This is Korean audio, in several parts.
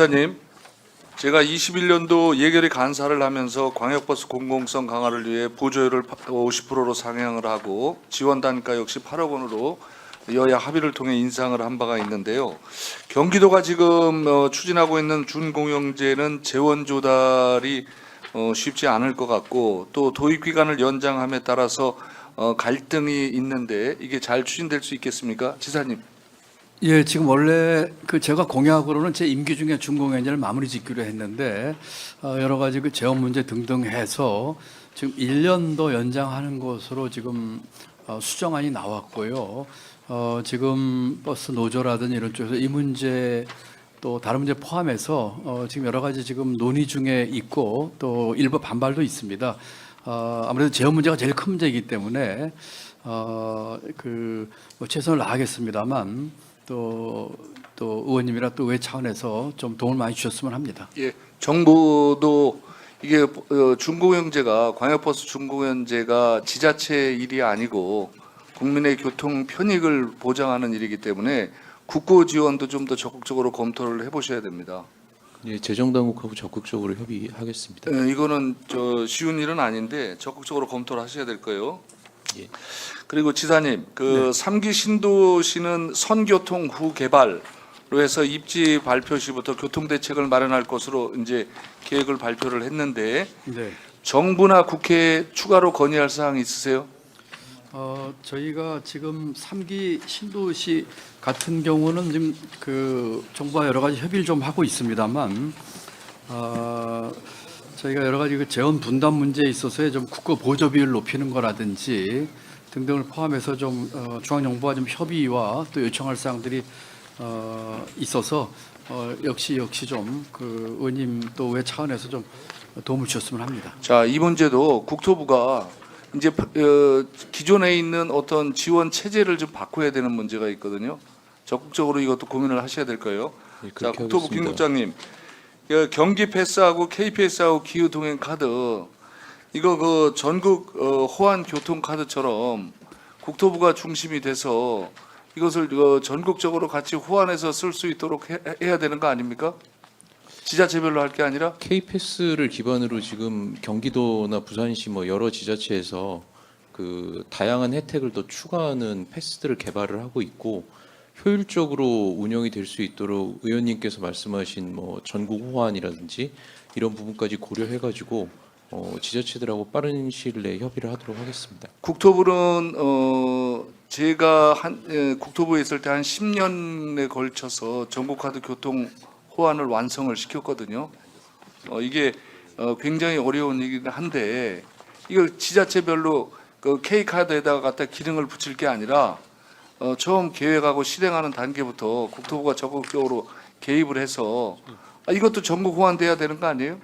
지사님, 제가 21년도 예결위 간사를 하면서 광역버스 공공성 강화를 위해 보조율을 50%로 상향을 하고 지원 단가 역시 8억 원으로 여야 합의를 통해 인상을 한 바가 있는데요. 경기도가 지금 어, 추진하고 있는 준공영제는 재원 조달이 어, 쉽지 않을 것 같고 또 도입 기간을 연장함에 따라서 어, 갈등이 있는데 이게 잘 추진될 수 있겠습니까, 지사님? 예, 지금 원래 그 제가 공약으로는 제 임기 중에 준공연제를 마무리 짓기로 했는데 어, 여러 가지 그 재원 문제 등등 해서 지금 1년 더 연장하는 것으로 지금 어, 수정안이 나왔고요. 어, 지금 버스 노조라든지 이런 쪽에서 이 문제 또 다른 문제 포함해서 어, 지금 여러 가지 지금 논의 중에 있고 또 일부 반발도 있습니다. 어, 아무래도 재원 문제가 제일 큰 문제이기 때문에 어, 그뭐 최선을 다하겠습니다만 또, 또 의원님이라 또 의회 차원에서 좀 도움을 많이 주셨으면 합니다. 예, 정부도 이게 어, 중공영제가 광역버스 중공영제가 지자체 일이 아니고 국민의 교통 편익을 보장하는 일이기 때문에 국고 지원도 좀 더 적극적으로 검토를 해보셔야 됩니다. 예, 재정당국하고 적극적으로 협의하겠습니다. 예, 이거는 저 쉬운 일은 아닌데 적극적으로 검토를 하셔야 될 거예요. 예. 그리고 지사님, 그 삼기 신도시는 선교통 후 개발로 해서 입지 발표 시부터 교통 대책을 마련할 것으로 이제 계획을 발표를 했는데 네. 정부나 국회에 추가로 건의할 사항 있으세요? 어, 저희가 지금 삼기 신도시 같은 경우는 지금 그 정부와 여러 가지 협의를 좀 하고 있습니다만 어, 저희가 여러 가지 그 재원 분담 문제에 있어서의 좀 국고 보조 비율 높이는 거라든지 등등을 포함해서 좀 어, 중앙정부와 좀 협의와 또 요청할 사항들이 어, 있어서 어, 역시 역시 좀그 의원님 또 외 차원에서 좀 도움을 주셨으면 합니다. 자, 이 문제도 국토부가 이제 어, 기존에 있는 어떤 지원 체제를 좀 바꿔야 되는 문제가 있거든요. 적극적으로 이것도 고민을 하셔야 될 거예요. 예, 자, 국토부 김 하겠습니다. 국장님, 그 경기 패스하고 KPS하고 기후 동행 카드 이거 그 전국 어, 호환 교통 카드처럼 국토부가 중심이 돼서 이것을 그 전국적으로 같이 호환해서 쓸 수 있도록 해, 해야 되는 거 아닙니까? 지자체별로 할 게 아니라 K패스를 기반으로 지금 경기도나 부산시 뭐 여러 지자체에서 그 다양한 혜택을 더 추가하는 패스들을 개발을 하고 있고 효율적으로 운영이 될 수 있도록 의원님께서 말씀하신 뭐 전국 호환이라든지 이런 부분까지 고려해 가지고 어, 지자체들하고 빠른 시일 내에 협의를 하도록 하겠습니다. 국토부는 어 제가 한 예, 국토부에 있을 때 한 10년에 걸쳐서 전국 카드 교통 호환을 완성을 시켰거든요. 어 이게 어 굉장히 어려운 일이긴 한데 이걸 지자체별로 그 K 카드에다가 갖다 기능을 붙일 게 아니라 어 처음 계획하고 실행하는 단계부터 국토부가 적극적으로 개입을 해서 아, 이것도 전국 호환돼야 되는 거 아니에요?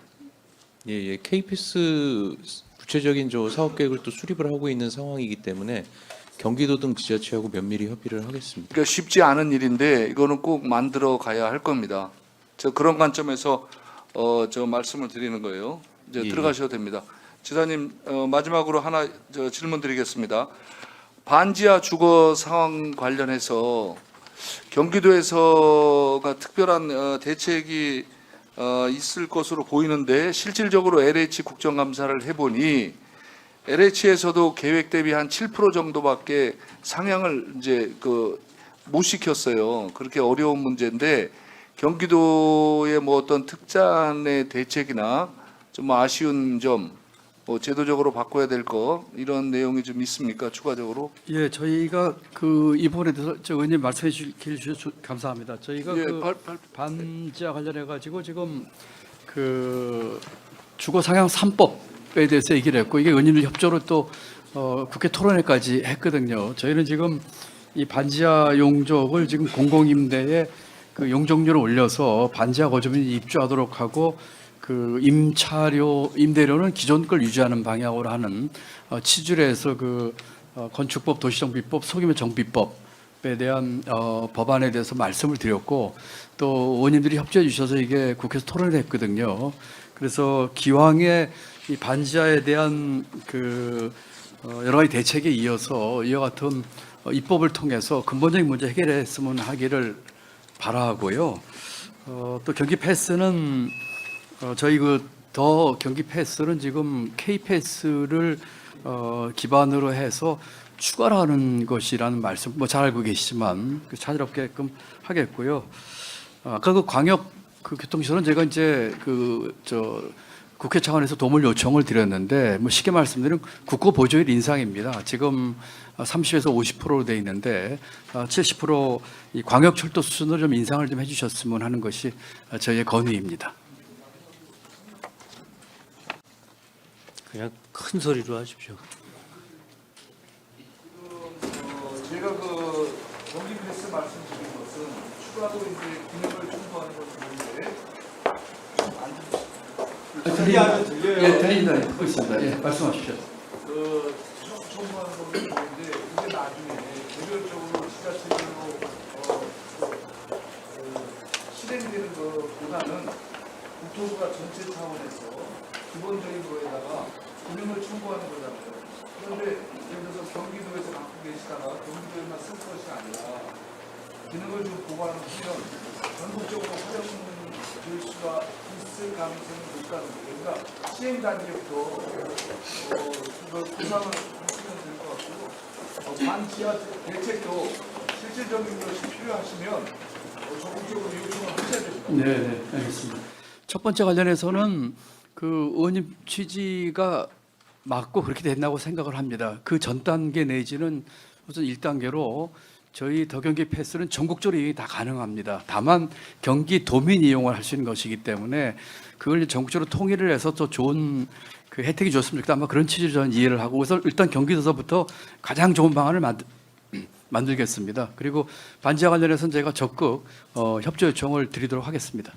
예, 예. K패스 구체적인 저 사업 계획을 또 수립을 하고 있는 상황이기 때문에 경기도 등 지자체하고 면밀히 협의를 하겠습니다. 그러니까 쉽지 않은 일인데 이거는 꼭 만들어 가야 할 겁니다. 저 그런 관점에서 어 저 말씀을 드리는 거예요. 이제 예. 들어가셔도 들어가셔도 됩니다. 지사님 어, 마지막으로 하나 저 질문 드리겠습니다. 반지하 주거 상황 관련해서 경기도에서가 특별한 어, 대책이 어, 있을 것으로 보이는데 실질적으로 LH 국정감사를 해보니 LH에서도 계획 대비 한 7% 정도밖에 상향을 이제 그 못 시켰어요. 그렇게 어려운 문제인데 경기도의 뭐 어떤 특단의 대책이나 좀 아쉬운 점, 뭐 제도적으로 바꿔야 될 거 이런 내용이 좀 있습니까? 추가적으로? 예, 저희가 그이 부분에 대해서 저 의원님 말씀해 주셔서 감사합니다. 저희가 예, 그 발- 발- 반지하 관련해 가지고 지금 그 주거 상향 3법에 대해서 얘기를 했고 이게 의원님들 협조로 또 어, 국회 토론회까지 했거든요. 저희는 지금 이 반지하 용적을 지금 공공임대에 그 용적률을 올려서 반지하 거주민이 입주하도록 하고 그 임차료 임대료는 기존 걸 유지하는 방향으로 하는 어, 취지에서 그 어, 건축법, 도시정비법, 소규모 정비법에 대한 어, 법안에 대해서 말씀을 드렸고 또 의원님들이 협조해 주셔서 이게 국회에서 토론을 했거든요. 그래서 기왕에 이 반지하에 대한 그 어, 여러 가지 대책에 이어서 이와 같은 어, 입법을 통해서 근본적인 문제 해결했으면 하기를 바라고요. 어, 또 경기 패스는 어, 저희 그 더 경기 패스는 지금 K 패스를 어, 기반으로 해서 추가로 하는 것이라는 말씀 뭐 잘 알고 계시지만 그 자유롭게끔 하겠고요. 어, 아까 그 광역 그 교통시설은 제가 이제 그 저 국회 차원에서 도움을 요청을 드렸는데 뭐 쉽게 말씀드리면 국고 보조율 인상입니다. 지금 30에서 50%로 돼 있는데 70%이 광역 철도 수준으로 좀 인상을 좀 해주셨으면 하는 것이 저희의 건의입니다. 그냥 큰 소리로 하십시오. 어, 제가 그 경기 패스 말씀드린 것은 추가로 이제 기능을 첨부하는 것인데 예, 들립니다. 듣고 있습니다. 예, 말씀하십시오. 그 첨- 첨부하는 것은 좋은데 이게 나중에 개별적으로 지자체별로 어, 그 실행되는 것보다는 국토부가 전체 차원에서 기본적인 거에다가 기능을 첨부하는 거잖아요. 그런데 예를 들어서 경기도에서 갖고 계시다가 경기도에만 쓸 것이 아니라 기능을 좀 보완하면 전국적으로 활용될 수가 있을 가능성이 높다는 거예요. 그러니까 시행 단계부터 어, 그걸 구상을 하시면 될 것 같고 어, 반지하 대책도 실질적인 것이 필요하시면 어, 적극적으로 요청을 하셔야 됩니다. 네, 네, 알겠습니다. 첫 번째 관련해서는 그 의원님 취지가 맞고 그렇게 된다고 생각을 합니다. 그 전 단계 내지는 우선 1단계로 저희 더 경기 패스는 전국적으로 다 가능합니다. 다만 경기 도민 이용을 할 수 있는 것이기 때문에 그걸 전국적으로 통일을 해서 또 좋은 그 혜택이 줬으면 좋겠다. 아마 그런 취지로 저는 이해를 하고 그래서 일단 경기도서부터 가장 좋은 방안을 만들 만들겠습니다. 그리고 반지하 관련해서는 제가 적극 어, 협조 요청을 드리도록 하겠습니다.